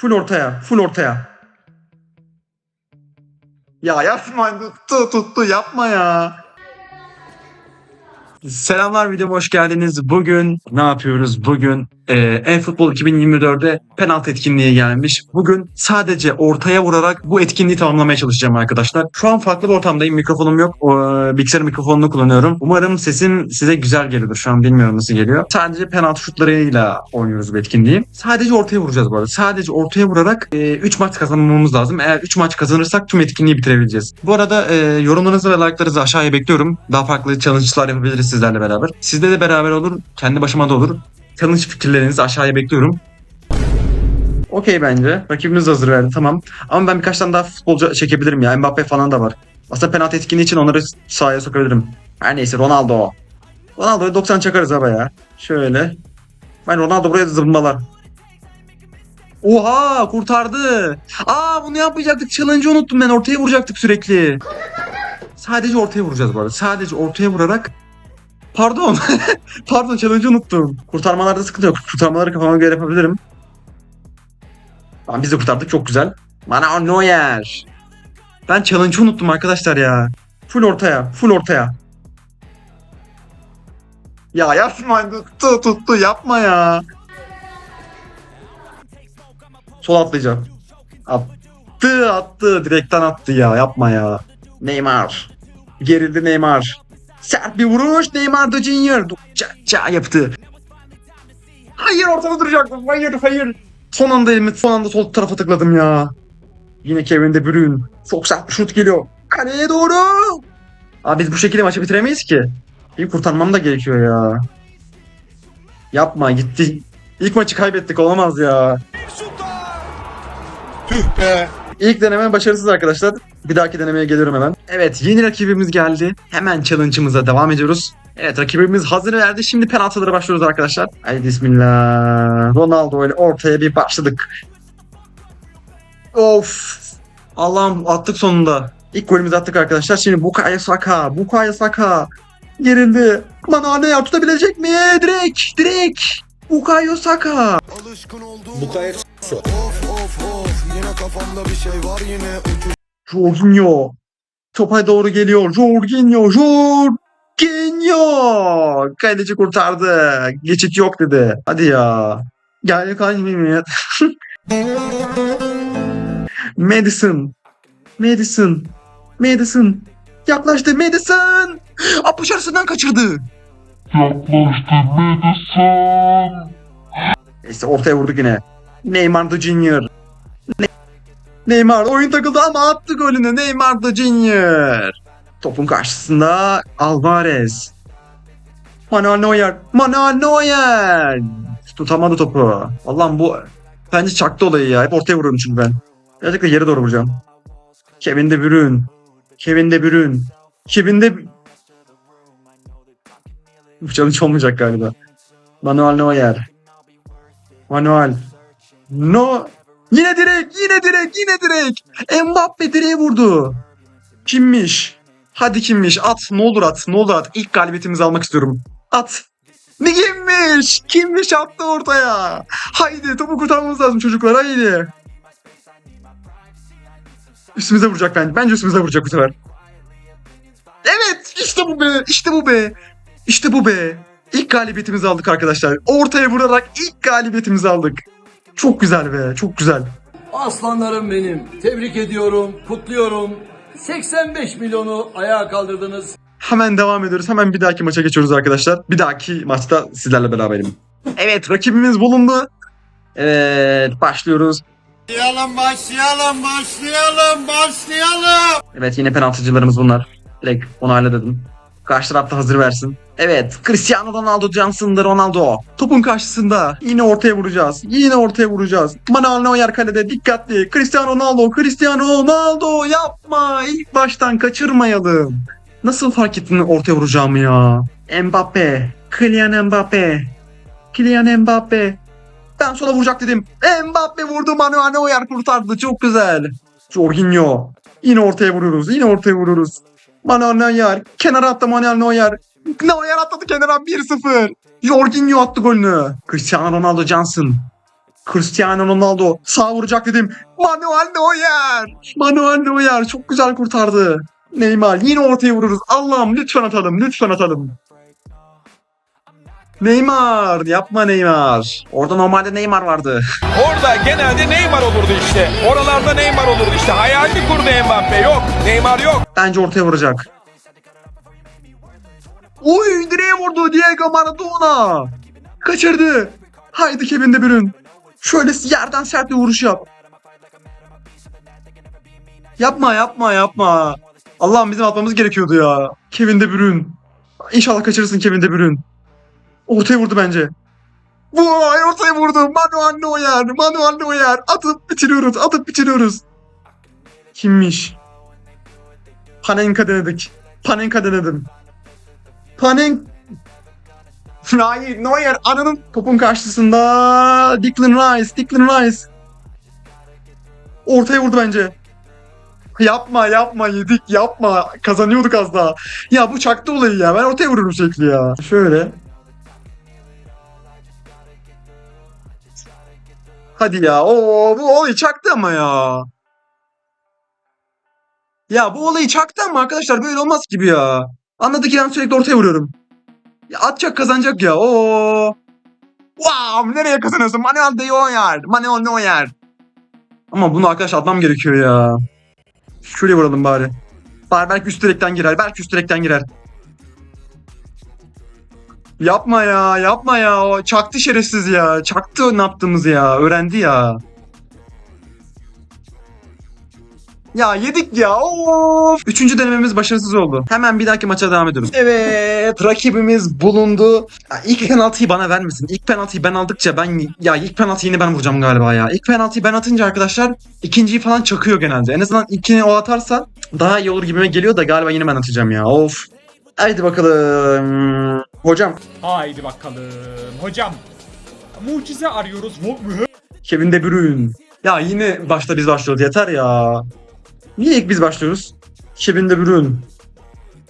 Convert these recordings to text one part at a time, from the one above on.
Full ortaya. Full ortaya. Ya yapma tuttu tuttu yapma ya. Selamlar videoma hoş geldiniz. Bugün ne yapıyoruz? Bugün e, e-futbol 2024'de penaltı etkinliği gelmiş. Bugün sadece ortaya vurarak bu etkinliği tamamlamaya çalışacağım arkadaşlar. Şu an farklı bir ortamdayım. Mikrofonum yok. E, bilgisayar mikrofonunu kullanıyorum. Umarım sesim size güzel geliyordur. Şu an bilmiyorum nasıl geliyor. Sadece penaltı şutlarıyla oynuyoruz bu etkinliği. Sadece ortaya vuracağız bu arada. Sadece ortaya vurarak 3 maç kazanmamız lazım. Eğer 3 maç kazanırsak tüm etkinliği bitirebileceğiz. Bu arada e, yorumlarınızı ve like'larınızı aşağıya bekliyorum. Daha farklı challenge'lar yapabiliriz sizlerle beraber. Sizde de beraber olur. Kendi başıma da olur. Challenge fikirlerinizi aşağıya bekliyorum. Okey bence. Rakibimiz hazır verdi tamam. Ama ben birkaç tane daha futbolcu çekebilirim ya. Mbappe falan da var. Aslında penaltı etkinliği için onları sahaya sokabilirim. Her neyse Ronaldo. Ronaldo'ya 90 çakarız abi ya. Şöyle. Ben Ronaldo buraya da zırmalar. Oha kurtardı. Aa bunu yapmayacaktık. Challenge'ı unuttum ben. Ortaya vuracaktık sürekli. Sadece ortaya vuracağız bu arada. Sadece ortaya vurarak Pardon. Pardon challenge'ı unuttum. Kurtarmalarda sıkıntı yok. Kurtarmaları kafama göre yapabilirim. Tamam biz de kurtardık çok güzel. Bana Neuer. Ben challenge'ı unuttum arkadaşlar ya. Full ortaya. Full ortaya. Ya yapma tuttu tuttu yapma ya. Sol atlayacağım. Attı attı direkten attı ya yapma ya. Neymar. Gerildi Neymar. Sert bir vuruş Neymar da Junior. Ça, ça yaptı. Hayır ortada duracaktım. Hayır hayır. Son anda elimi son anda sol tarafa tıkladım ya. Yine Kevin De Bruyne. Çok sert bir şut geliyor. Kaleye doğru. Abi biz bu şekilde maçı bitiremeyiz ki. Bir kurtarmam da gerekiyor ya. Yapma gitti. İlk maçı kaybettik olamaz ya. Tüh be. İlk deneme başarısız arkadaşlar. Bir dahaki denemeye geliyorum hemen. Evet yeni rakibimiz geldi. Hemen challenge'ımıza devam ediyoruz. Evet rakibimiz hazır verdi. Şimdi penaltılara başlıyoruz arkadaşlar. Haydi bismillah. Ronaldo ile ortaya bir başladık. Of. Allah'ım attık sonunda. İlk golümüzü attık arkadaşlar. Şimdi Bukayo Saka. Bukayo Saka. Gerildi. Bana ne ya tutabilecek mi? Direkt. Direkt. Bukayo Saka. Alışkın olduğum Bu kayıt Of of of yine kafamda bir şey var yine Jorginho. Topa doğru geliyor. Jorginho. Jorginho. Kaleci kurtardı. Geçit yok dedi. Hadi ya. Gel kaybetmeyin. Madison. Madison. Madison. Yaklaştı Madison. Apış arasından kaçırdı. Neyse ortaya vurduk yine. Neymar da Junior. Ne- Neymar oyun takıldı ama attı golünü. Neymar da Junior. Topun karşısında Alvarez. Manuel Neuer. Manuel Neuer. Tutamadı topu. Allah'ım bu bence çaktı olayı ya. Hep ortaya vuruyorum çünkü ben. Birazcık da yere doğru vuracağım. Kevin De Bruyne. Kevin De Bruyne. Kevin De... Bu challenge olmayacak galiba. Manuel Neuer. Manuel. No. Yine direkt, yine direkt, yine direkt. Mbappe direğe vurdu. Kimmiş? Hadi kimmiş? At, ne olur at, ne olur at. İlk galibiyetimizi almak istiyorum. At. Ne kimmiş? Kimmiş attı ortaya? Haydi topu kurtarmamız lazım çocuklar haydi. Üstümüze vuracak bence. Bence üstümüze vuracak bu sefer. Evet işte bu be. işte bu be. İşte bu be. İlk galibiyetimizi aldık arkadaşlar. Ortaya vurarak ilk galibiyetimizi aldık. Çok güzel be. Çok güzel. Aslanlarım benim. Tebrik ediyorum, kutluyorum. 85 milyonu ayağa kaldırdınız. Hemen devam ediyoruz. Hemen bir dahaki maça geçiyoruz arkadaşlar. Bir dahaki maçta sizlerle beraberim. Evet rakibimiz bulundu. Evet başlıyoruz. Başlayalım başlayalım başlayalım başlayalım Evet yine penaltıcılarımız bunlar. Direkt onayla dedim. Karşı tarafta hazır versin. Evet Cristiano Ronaldo Johnson'da Ronaldo. Topun karşısında. Yine ortaya vuracağız. Yine ortaya vuracağız. Manuel Neuer kalede dikkatli. Cristiano Ronaldo. Cristiano Ronaldo yapma. İlk baştan kaçırmayalım. Nasıl fark ettin ortaya vuracağımı ya? Mbappe. Kylian Mbappe. Kylian Mbappe. Ben sola vuracak dedim. Mbappe vurdu Manuel Neuer kurtardı. Çok güzel. Jorginho. Yine ortaya vuruyoruz. Yine ortaya vuruyoruz. Manuel Neuer. Kenara attı Manuel Neuer. Neuer atladı kenara 1-0. Jorginho attı golünü. Cristiano Ronaldo Johnson. Cristiano Ronaldo sağ vuracak dedim. Manuel Neuer. Manuel Neuer çok güzel kurtardı. Neymar yine ortaya vururuz. Allah'ım lütfen atalım. Lütfen atalım. Neymar yapma Neymar. Orada normalde Neymar vardı. Orada genelde Neymar olurdu işte. Oralarda Neymar olurdu işte. Hayalini kurdu Mbappe. Yok. Neymar yok. Bence ortaya vuracak. Oy direğe vurdu Diego Maradona. Kaçırdı. Haydi Kevin De Bruyne. Şöyle yerden sert bir vuruş yap. Yapma yapma yapma. Allah'ım bizim atmamız gerekiyordu ya. Kevin De Bruyne. İnşallah kaçırırsın Kevin De Bruyne. Ortaya vurdu bence. Vay ortaya vurdu. Manuel Neuer. Manuel Neuer. Atıp bitiriyoruz. Atıp bitiriyoruz. Kimmiş? Panenka denedik. Panenka denedim. Panen... Hayır, Neuer ananın topun karşısında Declan Rice, Declan Rice. Ortaya vurdu bence. Yapma yapma yedik yapma. Kazanıyorduk az daha. Ya bu çaktı olayı ya. Ben ortaya vururum şekli ya. Şöyle. Hadi ya. Oo bu olayı çaktı ama ya. Ya bu olayı çaktı ama arkadaşlar böyle olmaz gibi ya. Anladık ben sürekli ortaya vuruyorum. Ya atacak kazanacak ya. Oo. Wow nereye kazanıyorsun? Manuel Neuer. Manuel Neuer. Ama bunu arkadaş atmam gerekiyor ya. Şuraya vuralım bari. Bari belki üst direkten girer. Belki üst direkten girer. Yapma ya, yapma ya. O Çaktı şerefsiz ya. Çaktı ne yaptığımızı ya. Öğrendi ya. Ya yedik ya. Of. Üçüncü denememiz başarısız oldu. Hemen bir dahaki maça devam ediyoruz. Evet. Rakibimiz bulundu. Ya ilk penaltıyı bana vermesin. İlk penaltıyı ben aldıkça ben ya ilk penaltıyı yine ben vuracağım galiba ya. İlk penaltıyı ben atınca arkadaşlar ikinciyi falan çakıyor genelde. En azından ilkini o atarsa daha iyi olur gibime geliyor da galiba yine ben atacağım ya. Of. Haydi bakalım. Hocam Haydi bakalım. Hocam mucize arıyoruz. Kevin De Bruyne. Ya yine başta biz başlıyoruz yeter ya. Niye ilk biz başlıyoruz? Kevin De Bruyne.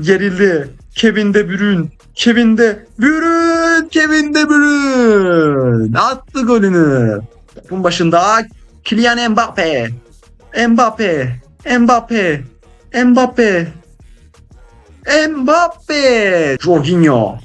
Gerildi. Kevin De Bruyne. Kevin De Bruyne. Kevin De Bruyne. Attı golünü. Bunun başında Kylian Mbappe. Mbappe. Mbappe. Mbappe. Mbappe. Jorginho.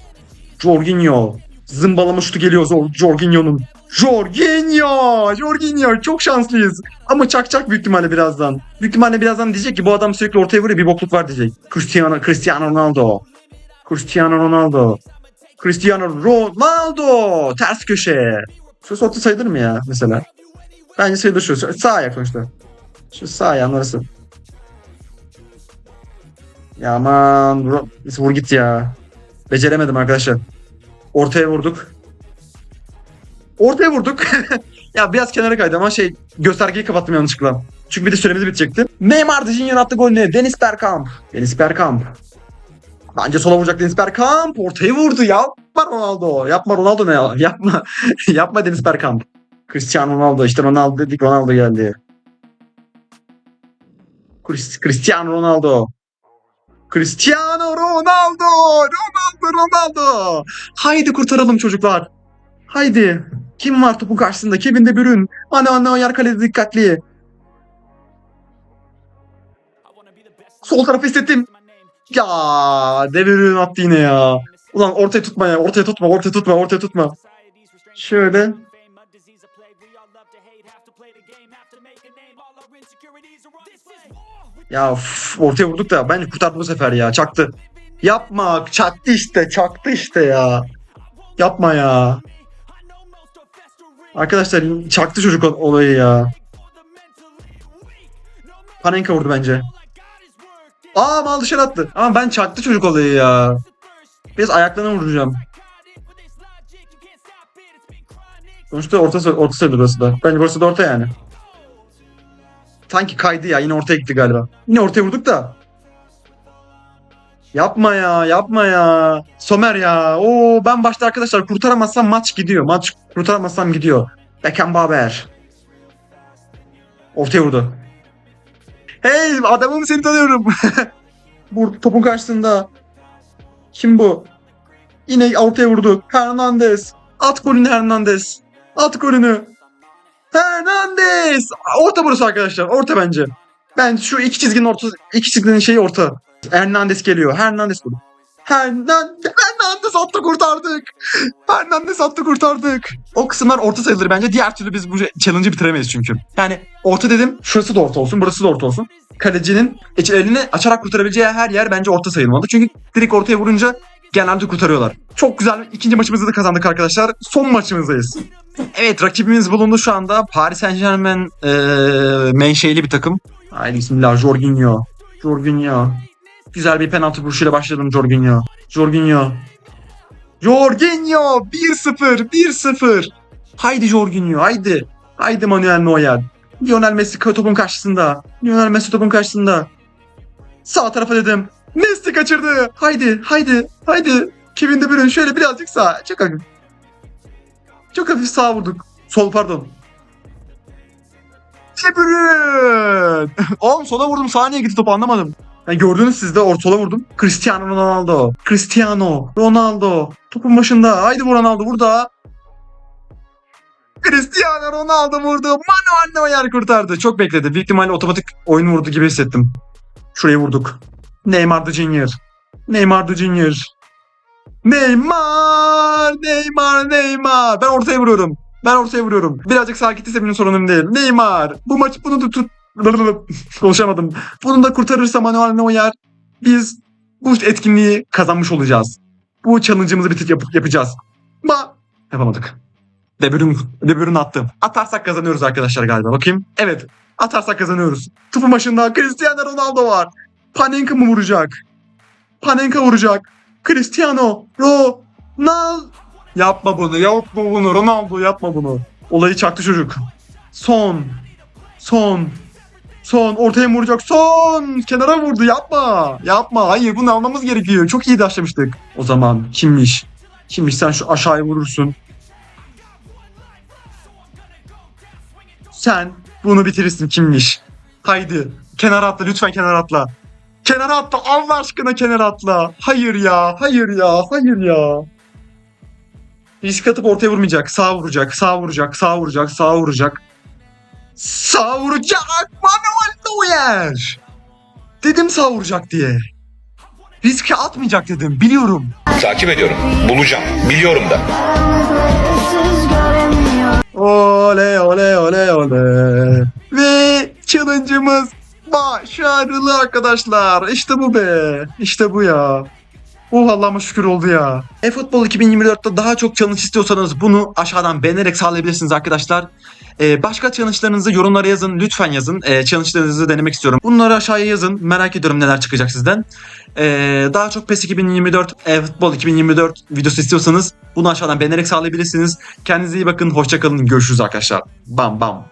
Jorginho. Zımbalama şutu geliyor Jorginho'nun. Jorginho! Jorginho çok şanslıyız. Ama çakacak büyük ihtimalle birazdan. Büyük ihtimalle birazdan diyecek ki bu adam sürekli ortaya vuruyor bir bokluk var diyecek. Cristiano, Cristiano Ronaldo. Cristiano Ronaldo. Cristiano Ronaldo! Ters köşe. Şu orta sayılır mı ya mesela? Bence sayılır şu. Sağ ayak sonuçta. Şu sağ ayağın arası. Ya aman. Vur, vur git ya. Beceremedim arkadaşlar. Ortaya vurduk. Ortaya vurduk. ya biraz kenara kaydı ama şey göstergeyi kapattım yanlışlıkla. Çünkü bir de süremiz bitecekti. Neymar Junior attı golünü. Deniz Bergkamp. Deniz Bergkamp. Bence sola vuracak Deniz Bergkamp. Ortaya vurdu. Yapma Ronaldo. Yapma Ronaldo ne ya? Yapma. Yapma Deniz Bergkamp. Cristiano Ronaldo. İşte Ronaldo dedik Ronaldo geldi. Cristiano Ronaldo. Cristiano Ronaldo. Ronaldo Ronaldo. Haydi kurtaralım çocuklar. Haydi. Kim var topun karşısında? Kevin De Bruyne. Ana ana yer kalede dikkatli. Sol tarafı hissettim. Ya De Bruyne attı yine ya. Ulan ortaya tutma ya. Ortaya tutma. Ortaya tutma. Ortaya tutma. Şöyle. Ya üf, ortaya vurduk da bence kurtardı bu sefer ya. Çaktı. Yapma. Çaktı işte. Çaktı işte ya. Yapma ya. Arkadaşlar çaktı çocuk ol- olayı ya. Panenka vurdu bence. Aa mal dışarı attı. Ama ben çaktı çocuk olayı ya. Biraz ayaklarına vuracağım. Sonuçta orta, orta sayılır burası da. Bence burası da orta yani. Sanki kaydı ya. Yine ortaya gitti galiba. Yine ortaya vurduk da. Yapma ya, yapma ya. Somer ya. Oo ben başta arkadaşlar kurtaramazsam maç gidiyor. Maç kurtaramazsam gidiyor. Beckenbauer. Ortaya vurdu. Hey adamım seni tanıyorum. bu topun karşısında. Kim bu? Yine ortaya vurdu. Hernandez. At golünü Hernandez. At golünü. Hernandez. Orta burası arkadaşlar. Orta bence. Ben şu iki çizginin orta, iki çizginin şeyi orta. Hernandez geliyor. Hernandez burada. Hernandez, Hernandez attı kurtardık. Hernandez attı kurtardık. O kısımlar orta sayılır bence. Diğer türlü biz bu challenge'ı bitiremeyiz çünkü. Yani orta dedim. Şurası da orta olsun. Burası da orta olsun. Kalecinin elini açarak kurtarabileceği her yer bence orta sayılmalı. Çünkü direkt ortaya vurunca genelde kurtarıyorlar. Çok güzel. İkinci maçımızı da kazandık arkadaşlar. Son maçımızdayız. Evet rakibimiz bulundu şu anda. Paris Saint Germain ee, menşeili bir takım. Haydi bismillah Jorginho. Jorginho. Güzel bir penaltı vuruşuyla başladım Jorginho. Jorginho. Jorginho 1-0 1-0. Haydi Jorginho haydi. Haydi Manuel Neuer. Lionel Messi topun karşısında. Lionel Messi topun karşısında. Sağ tarafa dedim. Messi kaçırdı. Haydi haydi haydi. Kevin De Bruyne şöyle birazcık sağ. Çok hafif. Çok hafif sağa vurduk. Sol pardon. De Bruyne. Oğlum sola vurdum sağa niye gitti top anlamadım. Yani gördünüz siz de ortala vurdum. Cristiano Ronaldo. Cristiano Ronaldo. Topun başında. Haydi bu Ronaldo burada. Cristiano Ronaldo vurdu. Manuel Neuer kurtardı. Çok bekledi. Büyük ihtimalle otomatik oyun vurdu gibi hissettim. Şurayı vurduk. Neymar the Junior. Neymar the Junior. Neymar! Neymar! Neymar! Ben ortaya vuruyorum. Ben ortaya vuruyorum. Birazcık sağ gittiyse benim sorunum değil. Neymar! Bu maç bunu da tut... Konuşamadım. Bunu da kurtarırsa Manuel Neuer biz bu etkinliği kazanmış olacağız. Bu challenge'ımızı bitir yap- yapacağız. Ama yapamadık. De Bruyne, De Bruyne attı. Atarsak kazanıyoruz arkadaşlar galiba. Bakayım. Evet. Atarsak kazanıyoruz. Topun başında Cristiano Ronaldo var. Panenka mı vuracak? Panenka vuracak. Cristiano Ronaldo. Yapma bunu, yapma bunu. Ronaldo yapma bunu. Olayı çaktı çocuk. Son. Son. Son. Ortaya mı vuracak? Son. Kenara vurdu. Yapma. Yapma. Hayır bunu almamız gerekiyor. Çok iyi başlamıştık. O zaman kimmiş? Kimmiş sen şu aşağıya vurursun. Sen bunu bitirirsin kimmiş? Haydi. Kenara atla lütfen kenara atla. Kenara atla Allah aşkına kenara atla. Hayır ya, hayır ya, hayır ya. Risk atıp ortaya vurmayacak. Sağ vuracak, sağ vuracak, sağ vuracak, sağ vuracak. Sağ vuracak. Manuel Neuer. Dedim sağ vuracak diye. Riske atmayacak dedim. Biliyorum. Takip ediyorum. Bulacağım. Biliyorum da. Ole ole ole ole. Ve challenge'ımız başarılı arkadaşlar. İşte bu be. İşte bu ya. Oh Allah'ıma şükür oldu ya. E-Futbol 2024'te daha çok challenge istiyorsanız bunu aşağıdan beğenerek sağlayabilirsiniz arkadaşlar. Ee, başka challenge'larınızı yorumlara yazın. Lütfen yazın. Ee, challenge'larınızı denemek istiyorum. Bunları aşağıya yazın. Merak ediyorum neler çıkacak sizden. Ee, daha çok PES 2024, e-Futbol 2024 videosu istiyorsanız bunu aşağıdan beğenerek sağlayabilirsiniz. Kendinize iyi bakın. Hoşçakalın. Görüşürüz arkadaşlar. Bam bam.